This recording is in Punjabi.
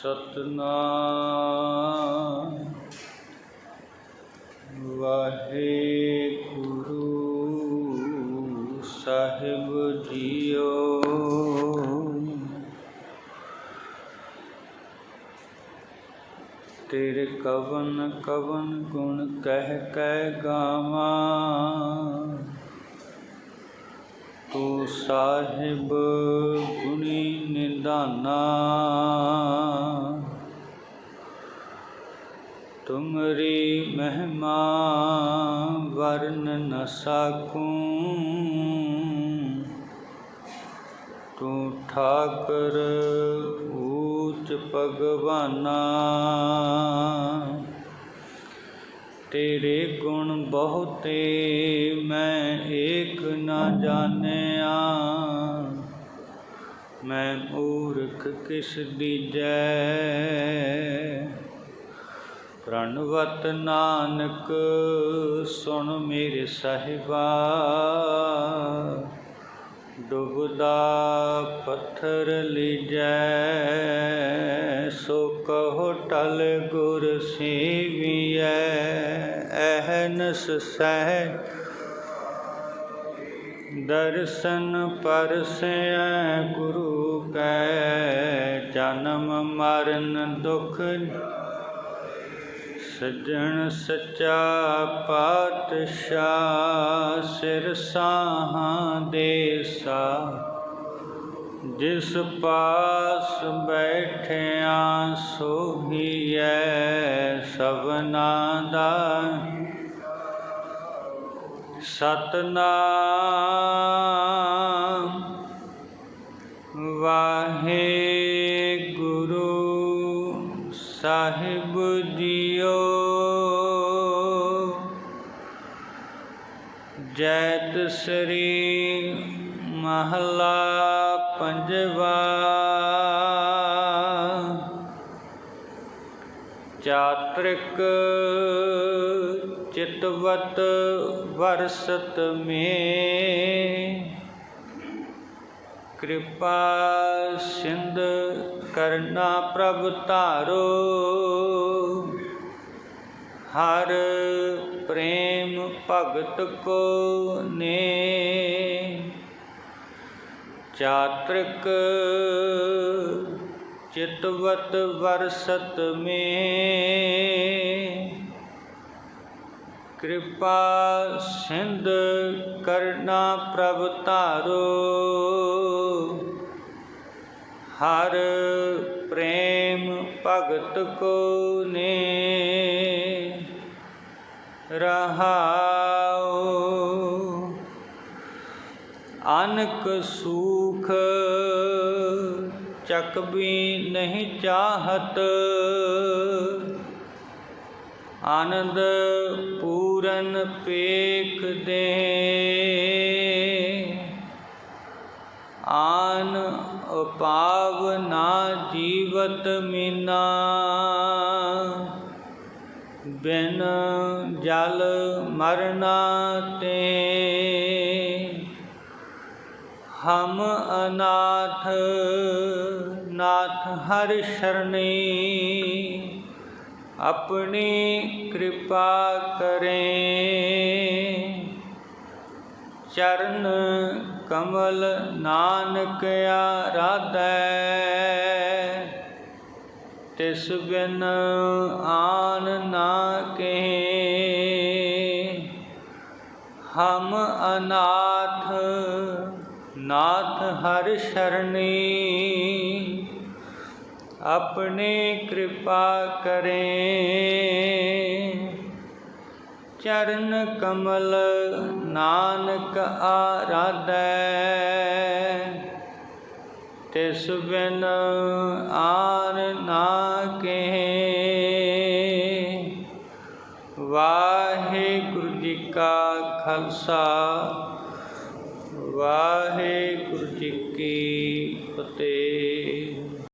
ਸਤਨਾਮ। ਵਾਹਿਗੁਰੂ ਸਾਹਿਬ ਜੀਓ। ਤੇਰੇ ਕਵਨ ਕਵਨ ਗੁਣ ਕਹਿ ਕਹਿ ਗਾਵਾਂ। ਤੂੰ ਸਾਹਿਬ ਗੁਣੀ ਨਿਦਾਨਾ। ਤੁਮਰੀ ਮਹਿਮਾ ਵਰਨ ਨ ਸਕੂੰ। ਤੂੰ ਠਾਕਰ ਊਚ ਭਗਵਾਨਾ। ਤੇਰੇ ਗੁਣ ਬਹੁਤੇ ਮੈਂ ਏਕ ਨਾ ਜਾਣਿਆ। ਮੈਂ ਮੂਰਖ ਕਿਸ ਦੀ ਜੈ? ਪ੍ਰਣਵਤ ਨਾਨਕ, ਸੁਣ ਮੇਰੇ ਸਾਹਿਬਾ। ਡੁਬਦਾ ਪੱਥਰ ਲੀਜੈ, ਸੋ ਕਹੋ ਟਲ ਗੁਰ ਸੇਵੀਐ। ਅਹਨਸ ਸਹਿ ਦਰਸ਼ਨ ਪਰਸੈ ਗੁਰੂ ਕੈ। ਜਨਮ ਮਰਨ ਦੁਖ ਸੱਜਣ ਸੱਚਾ ਪਾਤਸ਼ਾਹ ਸਿਰ ਸਾਹਾਂ ਦੇਸਾ ਜਿਸ ਪਾਸ ਬੈਠਿਆ ਸੋਹੀਐ ਸਭਨਾ ਦਾ। ਸਤਨਾਮ ਵਾਹਿਗੁਰੂ ਸਾਹਿਬ ਜੈਤ ਸ੍ਰੀ ਮਹਲਾ ਪੰਜਵਾ। ਚਾਤ੍ਰਿਕ ਚਿਤਵਤ ਵਰਸਤ ਮੇ। ਕਿਰਪਾ ਸਿੰਧ ਕਰਨਾ ਪ੍ਰਭ ਧਾਰੋ। ਹਰ ਪ੍ਰੇਮ ਭਗਤ ਕੋ ਨੇ। ਚਾਤ੍ਰਿਕ ਚਿਤਵਤ ਵਰਸਤ ਮੇ। ਕਿਰਪਾ ਸਿੰਧ ਕਰਨਾ ਪ੍ਰਭ ਧਾਰੋ। ਹਰ ਪ੍ਰੇਮ ਭਗਤ ਕੋ ਨੇ। ਰਹਾਉ। ਅਨਕ ਸੂਖ ਚੱਕ ਵੀ ਨਹੀਂ ਚਾਹਤ। ਆਨੰਦ ਪੂਰਨ ਪੇਖ ਦੇ। ਆਨ ਉਪਾਵ ਨਾ ਜੀਵਤ ਮੀਨਾ। ਬਿਨ ਜਲ ਮਰਨਾ ਤੇ ਹਮ ਅਨਾਥ ਨਾਥ ਹਰਿ ਸ਼ਰਣੀ ਆਪਣੀ ਕਿਰਪਾ ਕਰੇ। ਚਰਨ ਕਮਲ ਨਾਨਕ ਆਰਾਧੈ। ਤਿਸ ਬਿਨ ਆਨ ਨਾ ਕਹੇ। ਹਮ ਅਨਾਥ ਨਾਥ ਹਰ ਸ਼ਰਣੀ। ਆਪਣੇ ਕਿਰਪਾ ਕਰੇ। ਚਰਨ ਕਮਲ ਨਾਨਕ ਆਰਾਧੈ। ਤਿਸ ਬਿਨ ਆਨ ਨਾ ਕਹੇ। ਵਾਹਿਗੁਰੂ ਜੀ ਕਾ ਖਾਲਸਾ ਵਾਹਿਗੁਰੂ ਜੀ ਕੀ ਫਤਿਹ।